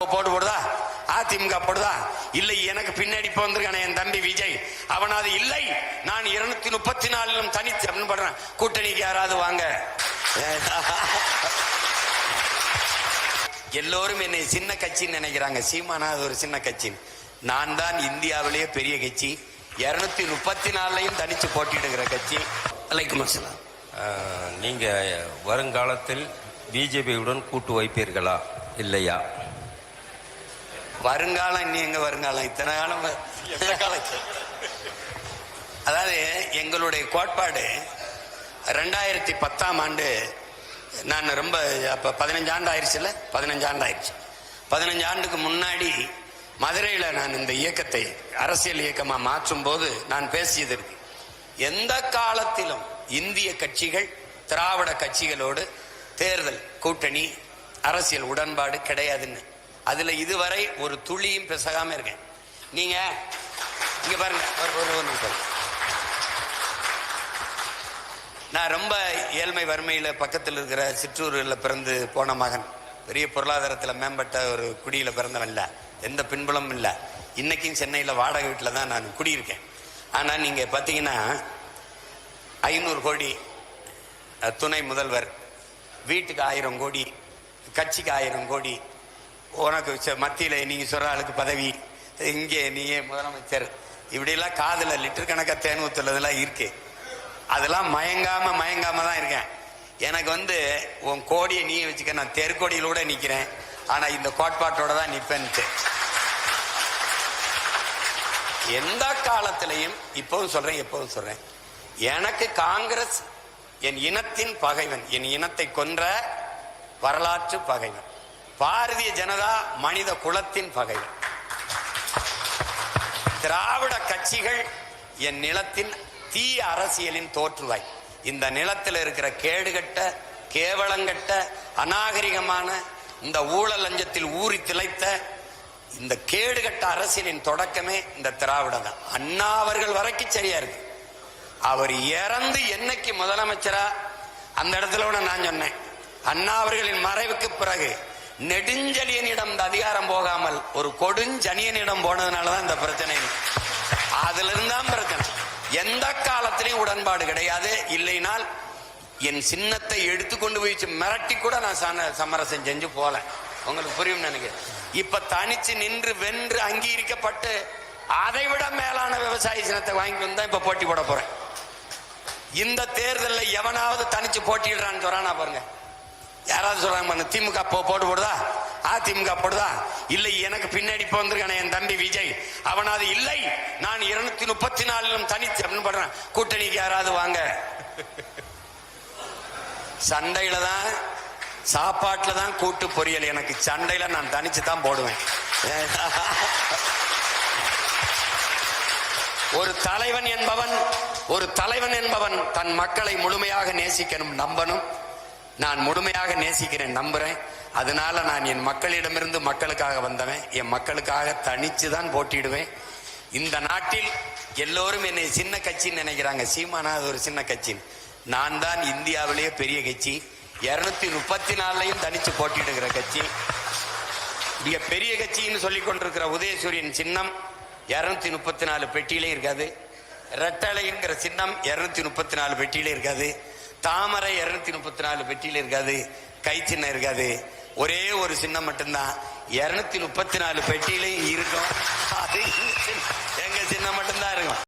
போட்டு போடுதா அதிமுக போடுதா? இல்லை எனக்கு பின்னாடி இப்ப வந்திருக்கான என் தம்பி விஜய். அவனாவது இல்லை. நான் இருநூத்தி முப்பத்தி நாலிலும் தனித்து அப்படின்னு கூட்டணிக்கு யாராவது வாங்க. எல்லோரும் என்னை சின்ன கட்சின்னு நினைக்கிறாங்க. சீமானா அது ஒரு சின்ன கட்சி. நான் தான் இந்தியாவிலேயே பெரிய கட்சி. இருநூத்தி முப்பத்தி நாலுலையும் தனிச்சு போட்டிடுகிற கட்சி. அலைக்கும் அஸ்ஸலாம் ஆஹ், நீங்க வருங்காலத்தில் பிஜேபியுடன் கூட்டு வைப்பீர்களா? இல்லையா? வருங்காலம் இனி எங்க வருங்காலம்? இத்தனை காலம் அதாவது எங்களுடைய கோட்பாடு ரெண்டாயிரத்தி பத்தாம் ஆண்டு நான் ரொம்ப அப்ப பதினஞ்சு ஆண்டு ஆயிடுச்சுல்ல பதினஞ்சு ஆண்டு ஆயிடுச்சு பதினஞ்சு ஆண்டுக்கு முன்னாடி மதுரையில் நான் இந்த இயக்கத்தை அரசியல் இயக்கமாக மாற்றும் போது நான் பேசியது இருக்கு. எந்த காலத்திலும் இந்திய கட்சிகள் திராவிட கட்சிகளோடு தேர்தல் கூட்டணி அரசியல் உடன்பாடு கிடையாதுன்னு. அதுல இதுவரை ஒரு துளியும் பிசகாம இருக்கேன். நீங்க இங்க பாருங்க. ஒரு ஒரு ஒரு நிமிஷம். நான் ரொம்ப ஏழ்மை வறுமையில பக்கத்தில் இருக்கிற சிற்றூரில் பிறந்து போன மகன். பெரிய பொருளாதாரத்தில் மேம்பட்ட ஒரு குடியில பிறந்தவன் இல்ல. எந்த பின்புலமும் இல்லை. இன்னைக்கும் சென்னையில் வாடகை வீட்டில் தான் நான் குடியிருக்கேன். ஆனால் நீங்க பார்த்தீங்கன்னா ஐநூறு கோடி துணை முதல்வர் வீட்டுக்கு ஆயிரம் கோடி கட்சிக்கு ஆயிரம் கோடி உனக்கு மத்தியில் நீங்கள் நீங்க சொல்ற ஆளுக்கு பதவி இங்கே நீயே முதலமைச்சர். இப்படிலாம் காதில் லிட்டர் கணக்காக தேன் ஊத்துறதெல்லாம் இருக்கு. அதெல்லாம் மயங்காம மயங்காம தான் இருக்கேன். எனக்கு வந்து உன் கோடியை நீ வச்சுக்க நான் தெருக்கோடியிலூட கூட ஆனால் இந்த கோட்பாட்டோட தான் நிற்பேன்ட்டு எந்த காலத்திலையும் இப்பவும் சொல்றேன் எப்பவும் சொல்றேன். எனக்கு காங்கிரஸ் என் இனத்தின் பகைவன் என் இனத்தை கொன்ற வரலாற்று பகைவன். பாரதிய ஜனதா மனித குலத்தின் பகை. திராவிட கட்சிகள் என் நிலத்தின் தீய அரசியலின் தோற்றுவாய். இந்த நிலத்தில் இருக்கிற கேடுகட்ட கேவலங்கட்ட அநாகரிகமான இந்த ஊழல் லஞ்சத்தில் ஊறி திளைத்த இந்த கேடுகட்ட அரசியலின் தொடக்கமே இந்த திராவிட தான். அண்ணா அவர்கள் வரைக்கும் சரியா இருக்கு. அவர் இறந்து என்னைக்கு முதலமைச்சரா? அந்த இடத்துல நான் சொன்னேன். அண்ணா அவர்களின் மறைவுக்கு பிறகு நெடுஞ்செழியனிடம் இந்த அதிகாரம் போகாமல் ஒரு கொடுஞ்சனியனிடம் போனதுனால தான் இந்த பிரச்சனை. அதுல இருந்தான் பிரச்சனை. எந்த காலத்திலையும் உடன்பாடு கிடையாது. இல்லைனால் என் சின்னத்தை எடுத்துக்கொண்டு போய் மிரட்டி கூட நான் சமரசம் செஞ்சு போல உங்களுக்கு புரியும் நினைக்கிறேன். இப்ப தனிச்சு நின்று வென்று அங்கீகரிக்கப்பட்டு அதை விட மேலான விவசாய சின்னத்தை வாங்கி வந்தா இப்ப போட்டி போட போறேன். இந்த தேர்தலில் எவனாவது தனிச்சு போட்டிடுறான்னு சொல்றானா பாருங்க. யாராவது சொல்றாங்க பாருங்க திமுக போட்டு போடுதா? அதிமுக போடுதா? இல்லை எனக்கு பின்னாடி போந்திருக்கான என் தம்பி விஜய். அவனாவது இல்லை. நான் இருநூத்தி முப்பத்தி நாலிலும் தனித்து அப்படின்னு படுறேன். கூட்டணிக்கு யாராவது வாங்க. சண்டையில தான் சாப்பாட்டில் தான் கூட்டு பொரியல். எனக்கு சண்டையில நான் தனிச்சு தான் போடுவேன். ஒரு தலைவன் என்பவன் ஒரு தலைவன் என்பவன் தன் மக்களை முழுமையாக நேசிக்கணும் நம்பணும். நான் முழுமையாக நேசிக்கிறேன் நம்புறேன். அதனால நான் என் மக்களிடமிருந்து மக்களுக்காக வந்தவன். என் மக்களுக்காக தனித்து தான் போட்டியிடுவேன். இந்த நாட்டில் எல்லோரும் என்னை சின்ன கட்சின்னு நினைக்கிறாங்க. சீமானா அது ஒரு சின்ன கட்சி. நான் தான் இந்தியாவிலேயே பெரிய கட்சி. இருநூத்தி முப்பத்தி நாலுலையும் தனிச்சு போட்டியிடுகிற கட்சி. மிக பெரிய கட்சின்னு சொல்லிக் கொண்டிருக்கிற உதயசூரியன் சின்னம் இருநூத்தி முப்பத்தி நாலு பெட்டியிலே இருக்காது. ரெட்டலைங்கிற சின்னம் இருநூத்தி முப்பத்தி நாலு பெட்டியிலே இருக்காது. தாமரை இருநூத்தி முப்பத்தி நாலு பெட்டியில் இருக்காது கை சின்னம் இருக்காது. ஒரே ஒரு சின்னம் மட்டும்தான். இருநூத்தி முப்பத்தி நாலு பெட்டியிலையும் இருக்கும். அது எங்க சின்னம் மட்டும்தான் இருக்கும்.